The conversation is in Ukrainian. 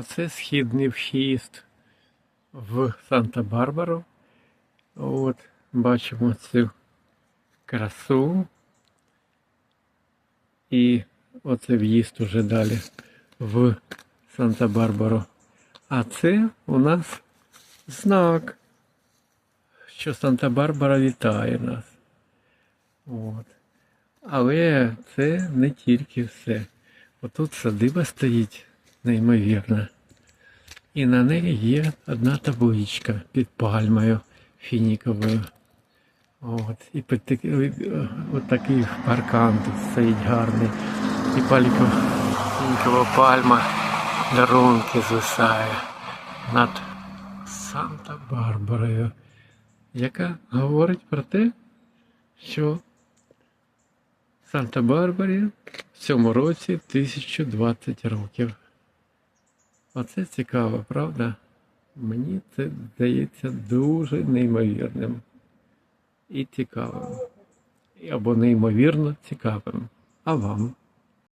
Оце східний вхід в Санта-Барбару. От, бачимо цю красу. І оце в'їзд уже далі в Санта-Барбару. А це у нас знак, що Санта-Барбара вітає нас. От. Але це не тільки все. Отут садиба стоїть неймовірна. І на неї є одна табличка під пальмою фініковою. От. І під такий, от паркан тут стоїть гарний. І паліко, фінікова пальма дарунки звисає над Санта-Барбарою, яка говорить про те, що Санта-Барбарі в цьому році 1020 років. Оце цікаво, правда? Мені це здається дуже неймовірним і цікавим. Або неймовірно цікавим. А вам?